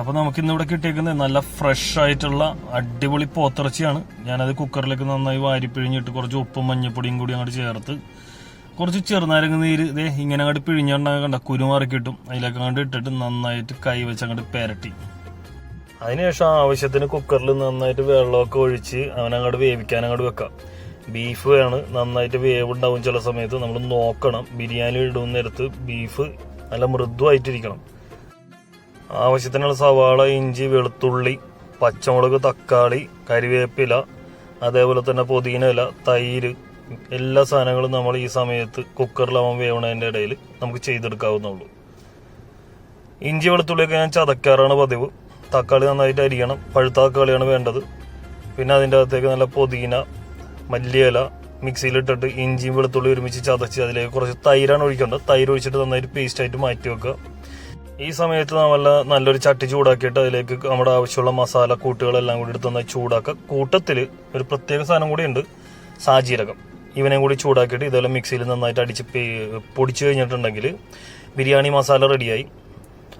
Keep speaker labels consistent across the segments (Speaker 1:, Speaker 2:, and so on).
Speaker 1: അപ്പൊ നമുക്ക് ഇന്ന് ഇവിടെ കിട്ടിയേക്കുന്നത് നല്ല ഫ്രഷ് ആയിട്ടുള്ള അടിപൊളി പോത്തിറച്ചിയാണ്. ഞാനത് കുക്കറിലേക്ക് നന്നായി വാരിപ്പിഴിഞ്ഞിട്ട് കുറച്ച് ഉപ്പും മഞ്ഞപ്പൊടിയും കൂടി അങ്ങോട്ട് ചേർത്ത് കുറച്ച് ചെറുനാരങ്ങ നീര് ഇതേ ഇങ്ങനെ അങ്ങോട്ട് പിഴിഞ്ഞുണ്ടാകണ്ട കണ്ട കുരുമാറി കിട്ടും അതിലേക്ക് അങ്ങോട്ട് ഇട്ടിട്ട് നന്നായിട്ട് കൈ വെച്ച് അങ്ങോട്ട് പെരട്ടി. അതിനുശേഷം ആവശ്യത്തിന് കുക്കറിൽ നന്നായിട്ട് വെള്ളമൊക്കെ ഒഴിച്ച് അവനങ്ങോട്ട് വേവിക്കാൻ അങ്ങോട്ട് വെക്കാം. ബീഫ് ആണ് നന്നായിട്ട് വേവ് ഉണ്ടാവും ചില സമയത്ത്. നമ്മൾ നോക്കണം. ബിരിയാണി ഇടുന്ന നേരത്ത് ബീഫ് നല്ല മൃദുവായിട്ടിരിക്കണം. ആവശ്യത്തിനുള്ള സവാള ഇഞ്ചി വെളുത്തുള്ളി പച്ചമുളക് തക്കാളി കരിവേപ്പില അതേപോലെ തന്നെ പുതിന ഇല തൈര് എല്ലാ സാധനങ്ങളും നമ്മൾ ഈ സമയത്ത് കുക്കറിലാവാൻ വേവണതിന്റെ ഇടയിൽ നമുക്ക് ചെയ്തെടുക്കാവുന്നുള്ളൂ ഇഞ്ചി വെളുത്തുള്ളിയൊക്കെ ഞാൻ ചതക്കാറാണ് പതിവ്. തക്കാളി നന്നായിട്ട് അരിയണം. പഴുത്ത തക്കാളിയാണ് വേണ്ടത്. പിന്നെ അതിന്റെ അകത്തേക്ക് നല്ല പുതിന മല്ലിയില മിക്സിയിലിട്ടിട്ട് ഇഞ്ചിയും വെളുത്തുള്ളി ഒരുമിച്ച് ചതച്ച് അതിലേക്ക് കുറച്ച് തൈരാണ് ഒഴിക്കേണ്ടത്. തൈര് ഒഴിച്ചിട്ട് നന്നായിട്ട് പേസ്റ്റായിട്ട് മാറ്റി വെക്കുക. ഈ സമയത്ത് നമ്മൾ നല്ലൊരു ചട്ടി ചൂടാക്കിയിട്ട് അതിലേക്ക് നമ്മുടെ ആവശ്യമുള്ള മസാല കൂട്ടുകളെല്ലാം കൂടി എടുത്ത് നന്നായി ചൂടാക്കുക. കൂട്ടത്തിൽ ഒരു പ്രത്യേക സാധനം കൂടി ഉണ്ട്. സാജീരകം. ഇവനെ കൂടി ചൂടാക്കിയിട്ട് ഇതെല്ലാം മിക്സിയിൽ നന്നായിട്ട് അടിച്ച് പൊടിച്ചു കഴിഞ്ഞിട്ടുണ്ടെങ്കിൽ ബിരിയാണി മസാല റെഡിയായി.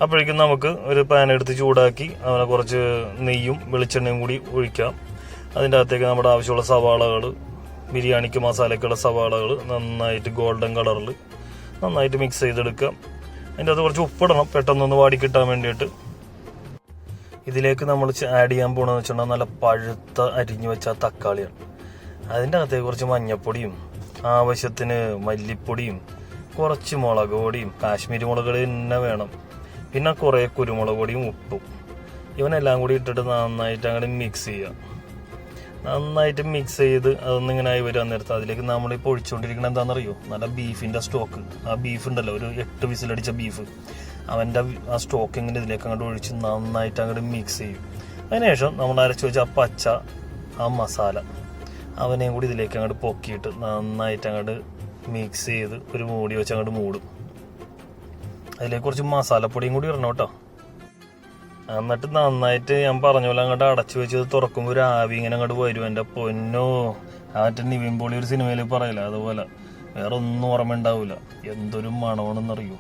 Speaker 1: അപ്പോഴേക്കും നമുക്ക് ഒരു പാൻ എടുത്ത് ചൂടാക്കി അവനെ കുറച്ച് നെയ്യും വെളിച്ചെണ്ണയും കൂടി ഒഴിക്കാം. അതിന്റെ അകത്തേക്ക് നമ്മുടെ ആവശ്യമുള്ള സവാളകൾ ബിരിയാണിക്ക് മസാലയ്ക്കുള്ള സവാളകൾ നന്നായിട്ട് ഗോൾഡൻ കളറിൽ നന്നായിട്ട് മിക്സ് ചെയ്തെടുക്കാം. അതിന്റെ അത് കുറച്ച് ഉപ്പിടണം പെട്ടെന്നൊന്ന് വാടി കിട്ടാൻ വേണ്ടിയിട്ട്. ഇതിലേക്ക് നമ്മൾ ആഡ് ചെയ്യാൻ പോകണമെന്ന് വെച്ചിട്ടുണ്ടെങ്കിൽ നല്ല പഴുത്ത അരിഞ്ഞു വെച്ച തക്കാളിയാണ്. അതിന്റെ അകത്തേക്ക് കുറച്ച് മഞ്ഞപ്പൊടിയും ആവശ്യത്തിന് മല്ലിപ്പൊടിയും കുറച്ച് മുളക് പൊടിയും കാശ്മീരി മുളക് തന്നെ വേണം. പിന്നെ കുറേ കുരുമുളക് പൊടിയും ഉപ്പും. ഇവനെല്ലാം കൂടി ഇട്ടിട്ട് നന്നായിട്ട് അങ്ങോട്ട് മിക്സ് ചെയ്യുക. നന്നായിട്ട് മിക്സ് ചെയ്ത് അതൊന്നിങ്ങനെ ആയി വരാൻ നേരത്ത് അതിലേക്ക് നമ്മളിപ്പോൾ ഒഴിച്ചുകൊണ്ടിരിക്കുന്നത് എന്താണെന്നറിയോ നല്ല ബീഫിന്റെ സ്റ്റോക്ക് ആ ബീഫ് ഉണ്ടല്ലോ ഒരു എട്ട് വിസിലടിച്ച ബീഫ് അവന്റെ ആ സ്റ്റോക്ക് ഇങ്ങനെ ഇതിലേക്ക് അങ്ങോട്ട് ഒഴിച്ച് നന്നായിട്ട് അങ്ങോട്ട് മിക്സ് ചെയ്യും. അതിനുശേഷം നമ്മൾ അരച്ച് വെച്ച ആ പച്ച ആ മസാല അവനെയും കൂടി ഇതിലേക്ക് അങ്ങോട്ട് പൊക്കിയിട്ട് നന്നായിട്ട് അങ്ങോട്ട് മിക്സ് ചെയ്ത് ഒരു മൂടി വെച്ച് അങ്ങോട്ട് മൂടും. അതിലേക്ക് കുറച്ച് മസാലപ്പൊടിയും കൂടി ഇടണം കേട്ടോ. എന്നിട്ട് നന്നായിട്ട് ഞാൻ പറഞ്ഞ പോലെ അങ്ങോട്ട് അടച്ചു വെച്ചത് തുറക്കുമ്പോൾ ഒരു ആവി ഇങ്ങനെ അങ്ങോട്ട് വരും. എന്റെ പൊന്നോ. ആ മറ്റേ നിവിൻ പോളി ഒരു സിനിമയിൽ പറയില്ല അതുപോലെ. വേറെ ഒന്നും ഓർമ്മ ഉണ്ടാവില്ല എന്തൊരു മണമാണെന്നറിയോ?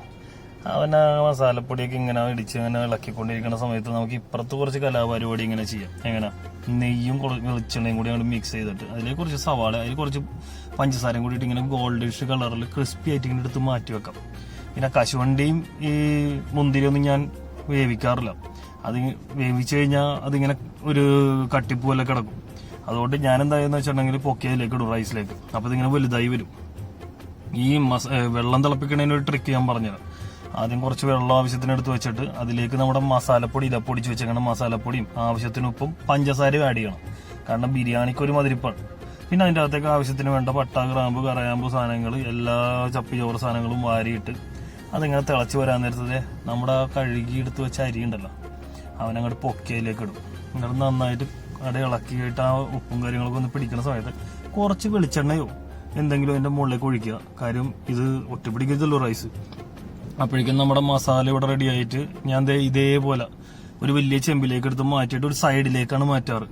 Speaker 1: അവൻ ആ മസാലപ്പൊടിയൊക്കെ ഇങ്ങനെ ഇടിച്ച് ഇങ്ങനെ ഇളക്കിക്കൊണ്ടിരിക്കുന്ന സമയത്ത് നമുക്ക് ഇപ്പുറത്ത് കുറച്ച് കലാപരിപാടി ഇങ്ങനെ ചെയ്യാം. എങ്ങനെ? നെയ്യും വെളിച്ചെണ്ണയും കൂടി അങ്ങോട്ട് മിക്സ് ചെയ്തിട്ട്. അതിലേക്ക് കുറച്ച് സവാള അതിൽ കുറച്ച് പഞ്ചസാരയും കൂടിയിട്ട് ഇങ്ങനെ ഗോൾഡിഷ് കളറിൽ ക്രിസ്പി ആയിട്ട് ഇങ്ങനെ എടുത്ത് മാറ്റി വെക്കാം. പിന്നെ കശുവണ്ടിയും ഈ മുന്തിരിയൊന്നും ഞാൻ വേവിക്കാറില്ല. അത് വേവിച്ചു കഴിഞ്ഞാൽ അതിങ്ങനെ ഒരു കട്ടിപ്പ് പോലെ കിടക്കും. അതുകൊണ്ട് ഞാൻ എന്തായെന്ന് വെച്ചിട്ടുണ്ടെങ്കിൽ പൊക്കിയതിലേക്ക് ഇടും റൈസിലേക്ക് അപ്പോൾ ഇതിങ്ങനെ വലുതായി വരും. ഈ മസ വെള്ളം തിളപ്പിക്കണതിന് ഒരു ട്രിക്ക് ഞാൻ പറഞ്ഞുതരാം ആദ്യം കുറച്ച് വെള്ളം ആവശ്യത്തിന് എടുത്ത് വെച്ചിട്ട് അതിലേക്ക് നമ്മുടെ മസാലപ്പൊടി ഇല്ല പൊടിച്ച് വെച്ചേക്കണം മസാലപ്പൊടിയും ആവശ്യത്തിന് ഉപ്പും പഞ്ചസാരയും ആഡ് ചെയ്യണം. കാരണം ബിരിയാണിക്ക് ഒരു മതിരിപ്പാണ്. പിന്നെ അതിന്റെ അകത്തേക്ക് ആവശ്യത്തിന് വേണ്ട പട്ട ഗ്രാമ്പ് കറയാമ്പ് സാധനങ്ങൾ എല്ലാ ചപ്പി ചോറ് സാധനങ്ങളും വാരിയിട്ട് അതിങ്ങനെ തിളച്ച് വരാൻ നേരത്തത് നമ്മുടെ കഴുകി എടുത്ത് വെച്ച അരി ഉണ്ടല്ലോ അവനങ്ങോട്ട് പൊക്കയിലേക്ക് ഇടും. എന്നിട്ട് നന്നായിട്ട് അവിടെ ഇളക്കിയിട്ട് ആ ഉപ്പും കാര്യങ്ങളൊക്കെ ഒന്ന് പിടിക്കുന്ന സമയത്ത് കുറച്ച് വെളിച്ചെണ്ണയോ എന്തെങ്കിലും അതിന്റെ മുകളിലേക്ക് ഒഴിക്കുക. കാര്യം ഇത് ഒറ്റപ്പിടിക്കരുതല്ലോ റൈസ് അപ്പോഴേക്കും നമ്മുടെ മസാല ഇവിടെ റെഡി ആയിട്ട് ഞാൻ ഇതേപോലെ ഒരു വലിയ ചെമ്പിലേക്ക് എടുത്ത് മാറ്റിയിട്ട് ഒരു സൈഡിലേക്കാണ് മാറ്റാറ്.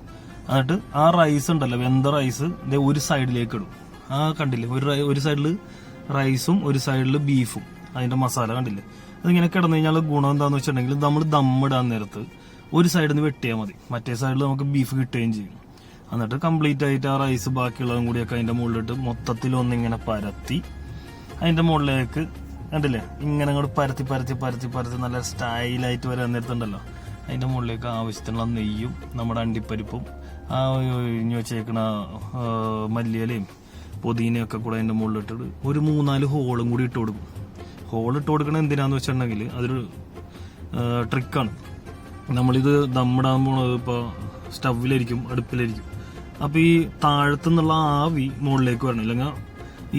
Speaker 1: എന്നിട്ട് ആ റൈസ് ഉണ്ടല്ലോ വെന്ത റൈസ് ഇതേ ഒരു സൈഡിലേക്ക് ഇടും. ആ കണ്ടില്ലേ? ഒരു ഒരു സൈഡിൽ റൈസും ഒരു സൈഡിൽ ബീഫും അതിന്റെ മസാല കണ്ടില്ലേ? അതിങ്ങനെ കിടന്നു കഴിഞ്ഞാൽ ഗുണം എന്താണെന്ന് വെച്ചിട്ടുണ്ടെങ്കിൽ നമ്മൾ ദമ്മിടാൻ നേരത്ത് ഒരു സൈഡിൽ നിന്ന് വെട്ടിയാൽ മതി. മറ്റേ സൈഡിൽ നമുക്ക് ബീഫ് കിട്ടുകയും ചെയ്യും. എന്നിട്ട് കംപ്ലീറ്റ് ആയിട്ട് ആ റൈസ് ബാക്കിയുള്ളതും കൂടിയൊക്കെ അതിന്റെ മുകളിലിട്ട് മൊത്തത്തിൽ ഒന്നിങ്ങനെ പരത്തി അതിന്റെ മുകളിലേക്ക് കണ്ടില്ലേ? ഇങ്ങനെ അങ്ങോട്ട് പരത്തി പരത്തി പരത്തി പരത്തി നല്ല സ്റ്റൈലായിട്ട് വരാൻ നേരത്തുണ്ടല്ലോ. അതിന്റെ മുകളിലേക്ക് ആവശ്യത്തിനുള്ള നെയ്യും നമ്മുടെ അണ്ടിപ്പരിപ്പും ആ ഇഞ്ഞു വെച്ചേക്കണ മല്ലിയലയും ഒക്കെ കൂടെ അതിന്റെ മുകളിലിട്ടിട്ട് ഒരു മൂന്നാൽ ഹോളും കൂടി ഇട്ട് കൊടുക്കും. ഹോൾ ഇട്ട് കൊടുക്കണ എന്തിനാന്ന് വെച്ചിട്ടുണ്ടെങ്കിൽ അതൊരു ട്രിക്കാണ് നമ്മളിത് ദമ്മിടാൻ പോണത് ഇപ്പോൾ സ്റ്റവിലായിരിക്കും അടുപ്പിലായിരിക്കും. അപ്പോൾ ഈ താഴത്തുനിന്നുള്ള ആവി മുകളിലേക്ക് വരണം. ഇല്ലെങ്കിൽ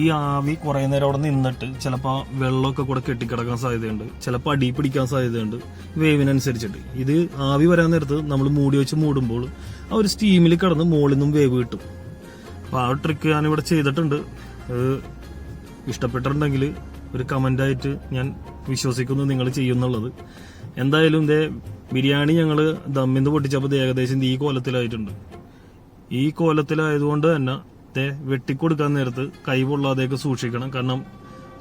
Speaker 1: ഈ ആവി കുറേ നേരം അവിടെ നിന്നിട്ട് ചിലപ്പോൾ വെള്ളമൊക്കെ കൂടെ കെട്ടിക്കിടക്കാൻ സാധ്യതയുണ്ട്. ചിലപ്പോൾ അടി പിടിക്കാൻ സാധ്യതയുണ്ട്. വേവിനനുസരിച്ചിട്ട്. ഇത് ആവി വരാൻ നേരത്ത് നമ്മൾ മൂടി വെച്ച് മൂടുമ്പോൾ ആ ഒരു സ്റ്റീമിൽ കിടന്ന് മുകളിൽ നിന്നും വേവ് കിട്ടും. അപ്പോൾ ആ ട്രിക്ക് ഞാനിവിടെ ചെയ്തിട്ടുണ്ട്. ഇഷ്ടപ്പെട്ടിട്ടുണ്ടെങ്കിൽ ഒരു കമന്റായിട്ട് ഞാൻ വിശ്വസിക്കുന്നു നിങ്ങൾ ചെയ്യുന്നുള്ളത്. എന്തായാലും ഇതേ ബിരിയാണി ഞങ്ങൾ ദമ്മിന്ന് പൊട്ടിച്ചപ്പോൾ ഏകദേശം ഈ കോലത്തിലായിട്ടുണ്ട്. ഈ കോലത്തിലായതുകൊണ്ട് തന്നെ ഇതേ വെട്ടിക്കൊടുക്കാൻ നേരത്ത് കൈ പൊള്ളാതെയൊക്കെ സൂക്ഷിക്കണം. കാരണം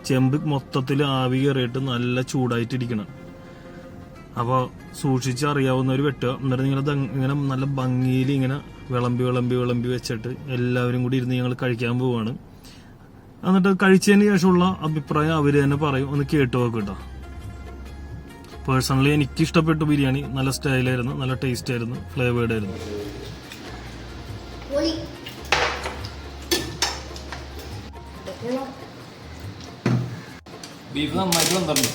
Speaker 1: ചെമ്പ് മൊത്തത്തിൽ ആവി കയറിയിട്ട് നല്ല ചൂടായിട്ടിരിക്കണം. അപ്പോൾ സൂക്ഷിച്ച് ഒരു വെട്ടുക. എന്നിട്ട് നിങ്ങൾ ഇങ്ങനെ നല്ല ഭംഗിയിൽ ഇങ്ങനെ വിളമ്പി വിളമ്പി വിളമ്പി വെച്ചിട്ട് എല്ലാവരും കൂടി ഇരുന്ന് ഞങ്ങൾ കഴിക്കാൻ പോവാണ്. എന്നിട്ട് കഴിച്ചതിന് ശേഷമുള്ള അഭിപ്രായം അവർ തന്നെ പറയും. ഒന്ന് കേട്ടു നോക്ക് പേഴ്സണലി എനിക്ക് ഇഷ്ടപ്പെട്ട ബിരിയാണി നല്ല സ്റ്റൈലായിരുന്നു നല്ല ടേസ്റ്റ് ആയിരുന്നു. ഫ്ലേവേർഡ് ആയിരുന്നു ബീഫ് നന്നായിട്ട് വന്നിട്ടുണ്ട്.